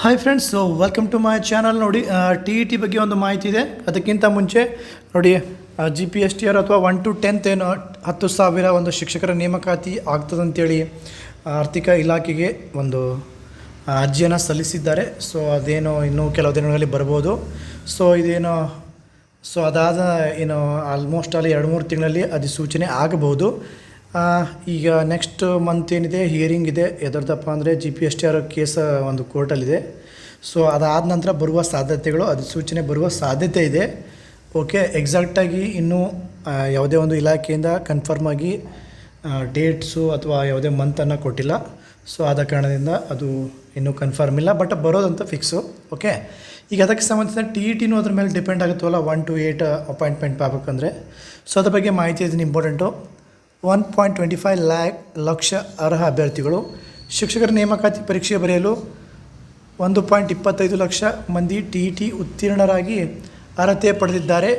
Hi friends so welcome to my channel ನೋಡಿ T E T ಬಗ್ಗೆ ಒಂದು ಮಾಹಿತಿ ಇದೆ. ಅದಕ್ಕಿಂತ ಮುಂಚೆ ನೋಡಿ G P S T R ಅಥವಾ ಒನ್ ಟು ಟೆಂತ್ ಏನು ಹತ್ತು ಸಾವಿರ ಒಂದು ಶಿಕ್ಷಕರ ನೇಮಕಾತಿ ಆಗ್ತದಂತೇಳಿ ಆರ್ಥಿಕ ಇಲಾಖೆಗೆ ಒಂದು ಅರ್ಜಿಯನ್ನು ಸಲ್ಲಿಸಿದ್ದಾರೆ. ಸೊ ಅದೇನು ಇನ್ನೂ ಕೆಲವು ದಿನಗಳಲ್ಲಿ ಬರ್ಬೋದು. ಸೊ ಇದೇನು ಸೊ ಅದಾದ ಏನು ಆಲ್ಮೋಸ್ಟ್ ಅಲ್ಲಿ ಎರಡು ಮೂರು ತಿಂಗಳಲ್ಲಿ ಅಧಿಸೂಚನೆ ಆಗಬಹುದು ಈಗ ನೆಕ್ಸ್ಟ್ ಮಂತ್ ಏನಿದೆ? ಹಿಯರಿಂಗ್ ಇದೆ. ಎದರ್ದಪ್ಪ ಅಂದರೆ G P S T R case ಒಂದು ಕೋರ್ಟಲ್ಲಿದೆ ಸೊ ಅದಾದ ನಂತರ ಬರುವ ಸಾಧ್ಯತೆಗಳು ಅಧಿಸೂಚನೆ ಬರುವ ಸಾಧ್ಯತೆ ಇದೆ. ಓಕೆ ಎಕ್ಸಾಕ್ಟಾಗಿ ಇನ್ನೂ ಯಾವುದೇ ಒಂದು ಇಲಾಖೆಯಿಂದ ಕನ್ಫರ್ಮ್ ಆಗಿ ಡೇಟ್ಸು ಅಥವಾ ಯಾವುದೇ ಮಂತನ್ನು ಕೊಟ್ಟಿಲ್ಲ. ಸೊ ಆದ ಕಾರಣದಿಂದ ಅದು ಇನ್ನೂ ಕನ್ಫರ್ಮ್ ಇಲ್ಲ. ಬಟ್ ಬರೋದಂತ ಫಿಕ್ಸು ಓಕೆ ಈಗ ಅದಕ್ಕೆ ಸಂಬಂಧಿಸಿದ ಟಿ ಇ ಟಿನೂ ಅದ್ರ ಮೇಲೆ ಡಿಪೆಂಡ್ ಆಗುತ್ತಲ್ಲ? ಒನ್ ಟು ಏಯ್ಟ್ ಅಪಾಯಿಂಟ್ಮೆಂಟ್ ಆಗ್ಬೇಕಂದ್ರೆ ಸೊ ಅದ್ರ ಬಗ್ಗೆ ಮಾಹಿತಿ ಇದನ್ನು important one point twenty five lakh lakh ಅರ್ಹ ಅಭ್ಯರ್ಥಿಗಳು. ಶಿಕ್ಷಕರ ನೇಮಕಾತಿ ಪರೀಕ್ಷೆ ಬರೆಯಲು ಒಂದು ಪಾಯಿಂಟ್ ಇಪ್ಪತ್ತೈದು ಲಕ್ಷ ಮಂದಿ ಟಿ ಇ ಟಿ ಉತ್ತೀರ್ಣರಾಗಿ ಅರ್ಹತೆ ಪಡೆದಿದ್ದಾರೆ.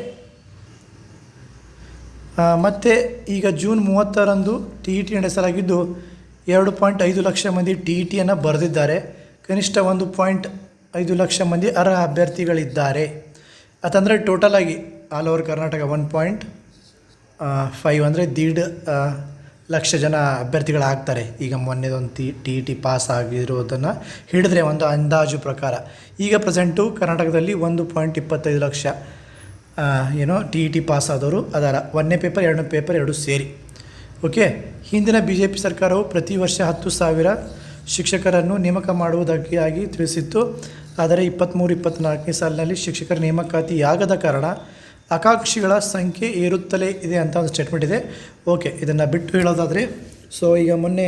ಮತ್ತು ಈಗ ಜೂನ್ ಮೂವತ್ತರಂದು ಟಿ ಇ ಟಿ ನಡೆಸಲಾಗಿದ್ದು ಎರಡು ಪಾಯಿಂಟ್ ಐದು ಲಕ್ಷ ಮಂದಿ ಟಿ ಇ ಟಿಯನ್ನು ಬರೆದಿದ್ದಾರೆ. ಕನಿಷ್ಠ ಒಂದು ಪಾಯಿಂಟ್ ಐದು ಲಕ್ಷ ಮಂದಿ ಅರ್ಹ ಅಭ್ಯರ್ಥಿಗಳಿದ್ದಾರೆ. ಅದಂದರೆ ಟೋಟಲಾಗಿ all over Karnataka one point five ಅಂದರೆ ದೀಡ್ ಲಕ್ಷ ಜನ ಅಭ್ಯರ್ಥಿಗಳಾಗ್ತಾರೆ. ಈಗ ಮೊನ್ನೆದೊಂದು T T E T pass ಆಗಿರೋದನ್ನು ಹಿಡಿದ್ರೆ ಒಂದು ಅಂದಾಜು ಪ್ರಕಾರ. ಈಗ ಪ್ರೆಸೆಂಟು ಕರ್ನಾಟಕದಲ್ಲಿ ಒಂದು ಪಾಯಿಂಟ್ ಇಪ್ಪತ್ತೈದು ಲಕ್ಷ ಏನೋ ಟಿ ಇ ಟಿ ಪಾಸ್ ಆದವರು ಅದರ. ಒಂದನೇ ಪೇಪರ್ ಎರಡನೇ ಪೇಪರ್ ಎರಡು ಸೇರಿ. ಓಕೆ ಹಿಂದಿನ ಬಿ ಜೆ ಪಿ ಸರ್ಕಾರವು ಪ್ರತಿ ವರ್ಷ ಹತ್ತು ಸಾವಿರ ಶಿಕ್ಷಕರನ್ನು ನೇಮಕ ಮಾಡುವುದಕ್ಕಾಗಿ ತಿಳಿಸಿತ್ತು. ಆದರೆ ಇಪ್ಪತ್ತ್ಮೂರು ಇಪ್ಪತ್ತ್ನಾಲ್ಕನೇ ಸಾಲಿನಲ್ಲಿ ಶಿಕ್ಷಕರ ನೇಮಕಾತಿಯಾಗದ ಕಾರಣ ಆಕಾಂಕ್ಷಿಗಳ ಸಂಖ್ಯೆ ಏರುತ್ತಲೇ ಇದೆ ಅಂತ ಒಂದು ಸ್ಟೇಟ್ಮೆಂಟ್ ಇದೆ. ಓಕೆ ಇದನ್ನು ಬಿಟ್ಟು ಹೇಳೋದಾದರೆ ಸೊ ಈಗ ಮೊನ್ನೆ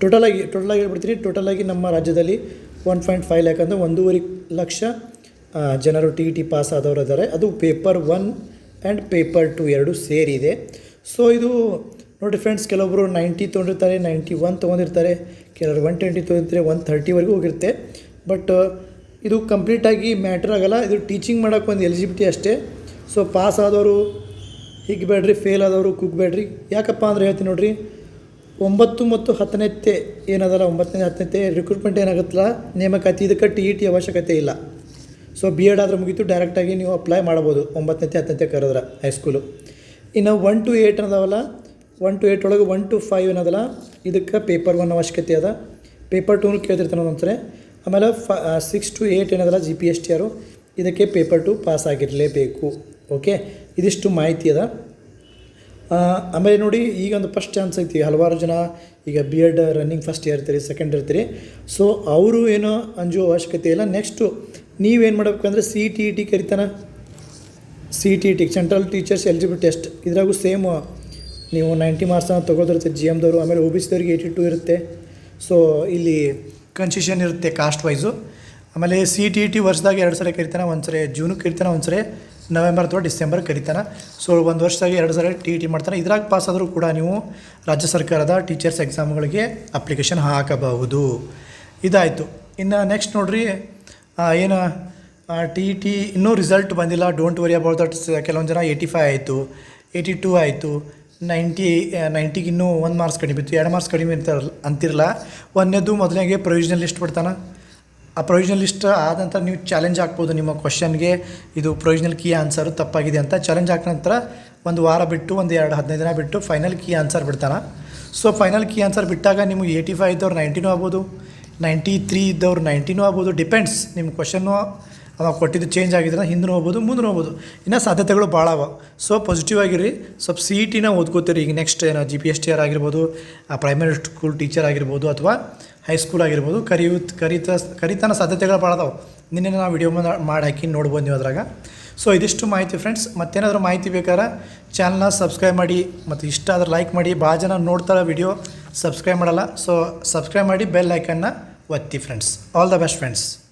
ಟೋಟಲಾಗಿ ಟೋಟಲಾಗಿ ಹೇಳ್ಬಿಡ್ತೀನಿ. ಟೋಟಲಾಗಿ ನಮ್ಮ ರಾಜ್ಯದಲ್ಲಿ ಒನ್ ಪಾಯಿಂಟ್ ಫೈವ್ ಲ್ಯಾಕ್ ಅಂದರೆ ಒಂದೂವರೆ ಲಕ್ಷ ಜನರು ಟಿ ಟಿ ಪಾಸ್ ಆದವರು ಇದ್ದಾರೆ. ಅದು paper one and paper two ಎರಡು ಸೇರಿದೆ. ಸೊ ಇದು, ನೋಡಿ ಫ್ರೆಂಡ್ಸ್ ಕೆಲವೊಬ್ಬರು ನೈಂಟಿ ತೊಗೊಂಡಿರ್ತಾರೆ ನೈಂಟಿ ಒನ್ ತೊಗೊಂಡಿರ್ತಾರೆ, ಕೆಲವರು ಒನ್ ಟ್ವೆಂಟಿ ತೊಗೊಂಡಿರ್ತಾರೆ ಒನ್ ಥರ್ಟಿವರೆಗೂ ಹೋಗಿರುತ್ತೆ. ಬಟ್ ಇದು ಕಂಪ್ಲೀಟಾಗಿ ಮ್ಯಾಟ್ರ್ ಆಗೋಲ್ಲ. ಇದು ಟೀಚಿಂಗ್ ಮಾಡೋಕ್ಕೆ ಒಂದು ಎಲಿಜಿಬಿಲಿಟಿ ಅಷ್ಟೇ. ಸೊ ಪಾಸ್ ಆದವರು ಹೀಗೆ ಬೇಡ್ರಿ ಫೇಲ್ ಆದವರು ಕುಗ್ಬೇಡ್ರಿ ಯಾಕಪ್ಪ ಅಂದರೆ ಹೇಳ್ತೀನಿ ನೋಡ್ರಿ, ಒಂಬತ್ತು ಮತ್ತು ಹತ್ತನೇತ್ತೆ ಏನದಲ್ಲ, ಒಂಬತ್ತನೇ ಹತ್ತನೇತ್ತೆ ರಿಕ್ರೂಟ್ಮೆಂಟ್ ಏನಾಗುತ್ತಲ್ಲ, ನೇಮಕಾತಿ, ಇದಕ್ಕೆ ಟಿ ಇ ಟಿ ಅವಶ್ಯಕತೆ ಇಲ್ಲ. ಸೊ ಬಿ ಎಡ್ ಆದರೆ ಮುಗೀತು ಡೈರೆಕ್ಟಾಗಿ ನೀವು ಅಪ್ಲೈ ಮಾಡ್ಬೋದು, ಒಂಬತ್ತನೇ ಹತ್ತನೇ ಕರೆದ್ರೆ ಹೈಸ್ಕೂಲು ಇನ್ನು ಒನ್ ಟು ಏಯ್ಟ್ ಅನ್ನೋದವಲ್ಲ ಒನ್ ಟು ಏಯ್ಟ್ ಒಳಗೆ ಒನ್ ಟು ಫೈವ್ ಏನದಲ್ಲ, ಇದಕ್ಕೆ ಪೇಪರ್ ಒನ್ ಅವಶ್ಯಕತೆ ಅದ. ಪೇಪರ್ ಟೂನು ಕೇಳ್ತಿರ್ತಾನೆ ಒಂದೊಂದ್ಸರಿ. ಆಮೇಲೆ ಫ ಸಿಕ್ಸ್ ಟು ಏಯ್ಟ್ ಏನದಲ್ಲ G P S T R ಇದಕ್ಕೆ ಪೇಪರ್ ಟು ಪಾಸ್ ಆಗಿರಲೇಬೇಕು. ಓಕೆ ಇದಿಷ್ಟು ಮಾಹಿತಿ ಅದ. ಆಮೇಲೆ ನೋಡಿ, ಈಗ ಒಂದು ಫಸ್ಟ್ ಚಾನ್ಸ್ ಐತಿ. ಹಲವಾರು ಜನ ಈಗ B Ed running first year ಇರ್ತೀರಿ ಸೆಕೆಂಡ್ ಇರ್ತೀರಿ ಸೊ ಅವರು ಏನೋ ಅಂಜುವ ಅವಶ್ಯಕತೆ ಇಲ್ಲ. ನೆಕ್ಸ್ಟು ನೀವೇನು ಮಾಡಬೇಕಂದ್ರೆ C T E T ಕರಿತಾನ? C T E T central teachers eligible test ಇದ್ರಾಗೂ same ನೀವು ನೈಂಟಿ ಮಾರ್ಕ್ಸನ್ನು ತೊಗೊಳ್ದಿರುತ್ತೆ ಜಿ ಎಮ್ದವರು ಆಮೇಲೆ ಒ ಬಿ ಸಿದವ್ರಿಗೆ ಏಯ್ಟಿ ಟು ಇರುತ್ತೆ. ಸೊ ಇಲ್ಲಿ ಕನ್ಸೆಷನ್ ಇರುತ್ತೆ ಕಾಸ್ಟ್ ವೈಸು ಆಮೇಲೆ ಸಿ ಟಿ ಟಿ ವರ್ಷದಾಗ ಎರಡು ಸಲ ಕರಿತಾನೆ, ಒಂದು ಸರಿ ಜೂನಿಗೆ ಕರಿತಾನೆ, ಒಂದು ಸರಿ ನವೆಂಬರ್ ಅಥವಾ ಡಿಸೆಂಬರ್ ಕರಿತಾನೆ. ಸೊ ಒಂದು ವರ್ಷದಾಗ ಎರಡು ಸಲ ಟಿ ಇ ಟಿ ಮಾಡ್ತಾನೆ. ಇದ್ರಾಗ ಪಾಸ್ ಆದರೂ ಕೂಡ ನೀವು ರಾಜ್ಯ ಸರ್ಕಾರದ ಟೀಚರ್ಸ್ ಎಕ್ಸಾಮ್ಗಳಿಗೆ ಅಪ್ಲಿಕೇಶನ್ ಹಾಕಬಹುದು. ಇದಾಯಿತು. ಇನ್ನು ನೆಕ್ಸ್ಟ್ ನೋಡ್ರಿ ಏನು ಟಿ ಇ ಟಿ ಇನ್ನೂ ರಿಸಲ್ಟ್ ಬಂದಿಲ್ಲ. ಡೋಂಟ್ ವರಿ ಅಬೌಟ್ ದಟ್ ಕೆಲವೊಂದು ಜನ ಏಯ್ಟಿ ಫೈವ್ ಆಯಿತು ಏಯ್ಟಿ ಟೂ ಆಯಿತು. ನೈಂಟಿ ನೈಂಟಿಗೆ ಇನ್ನೂ ಒಂದು ಮಾರ್ಕ್ಸ್ ಕಡಿಮೆ ಇತ್ತು. ಎರಡು ಮಾರ್ಕ್ಸ್ ಕಡಿಮೆ ಅಂತಾರಲ್ಲ ಅಂತಿರಲ್ಲ. ಒಂದನೇದು ಮೊದಲನೇಗೆ ಪ್ರೊವಿಷನಲ್ ಲಿಸ್ಟ್ ಬಿಡ್ತಾನೆ. ಆ ಪ್ರೊವಿಷನಲ್ ಲಿಸ್ಟ್ ಆದ ನಂತರ ನೀವು ಚಾಲೆಂಜ್ ಹಾಕ್ಬೋದು ನಿಮ್ಮ ಕ್ವಶನ್ಗೆ ಇದು ಪ್ರೊವಿಷನಲ್ ಕೀ ಆನ್ಸರು ತಪ್ಪಾಗಿದೆ ಅಂತ. ಚಾಲೆಂಜ್ ಹಾಕಿದ ನಂತರ ಒಂದು ವಾರ ಬಿಟ್ಟು, ಒಂದು ಎರಡು ಹದಿನೈದು ದಿನ ಬಿಟ್ಟು ಫೈನಲ್ ಕೀ ಆನ್ಸರ್ ಬಿಡ್ತಾನೆ. ಸೊ ಫೈನಲ್ ಕೀ ಆನ್ಸರ್ ಬಿಟ್ಟಾಗ ನಿಮಗೆ ಏಯ್ಟಿ ಫೈವ್ ಇದ್ದವ್ರು ನೈಂಟಿನೂ ಆಗ್ಬೋದು. ನೈಂಟಿ ತ್ರೀ ಇದ್ದವ್ರು ನೈಂಟಿನೂ ಆಗ್ಬೋದು. ಡಿಪೆಂಡ್ಸ್ ನಿಮ್ಮ ಕ್ವಶನ್ನು ಅವಾಗ ಕೊಟ್ಟಿದ್ದು ಚೇಂಜ್ ಆಗಿದ್ರೆ ಹಿಂದೆ ಹೋಗ್ಬೋದು ಮುಂದೆ ಹೋಗ್ಬೋದು. ಇನ್ನೂ ಸಾಧ್ಯತೆಗಳು ಭಾಳ ಅವ. ಸೊ ಪಾಸಿಟಿವ್ ಆಗಿರಿ. ಸ್ವಲ್ಪ ಸಿ ಇ ಟಿನ ಓದ್ಕೋತೀರಿ. ಈಗ ನೆಕ್ಸ್ಟ್ ಏನೋ G P S T R ಆಗಿರ್ಬೋದು ಪ್ರೈಮರಿ ಸ್ಕೂಲ್ ಟೀಚರ್ ಆಗಿರ್ಬೋದು ಅಥವಾ ಹೈಸ್ಕೂಲ್ ಆಗಿರ್ಬೋದು ಕರಿಯುತ್ ಕರಿತ, ಕರಿತನ ಸಾಧ್ಯತೆಗಳು ಭಾಳ ಅದಾವೆ. ನಿನ್ನೆ ನಾವು ವಿಡಿಯೋ ಮಾಡಿ ಹಾಕಿ ನೋಡ್ಬೋದು ನೀವು ಅದ್ರಾಗ. ಸೊ ಇದಿಷ್ಟು ಮಾಹಿತಿ ಫ್ರೆಂಡ್ಸ್ ಮತ್ತೇನಾದರೂ ಮಾಹಿತಿ ಬೇಕಾದ್ರೆ ಚಾನಲ್ನ ಸಬ್ಸ್ಕ್ರೈಬ್ ಮಾಡಿ. ಮತ್ತು ಇಷ್ಟ ಆದ್ರೆ ಲೈಕ್ ಮಾಡಿ. ಭಾಳ ಜನ ನೋಡ್ತಾರೆ ವಿಡಿಯೋ ಸಬ್ಸ್ಕ್ರೈಬ್ ಮಾಡಲ್ಲ. ಸೊ ಸಬ್ಸ್ಕ್ರೈಬ್ ಮಾಡಿ ಬೆಲ್ ಐಕನ್ನ ಒತ್ತಿ friends all the best friends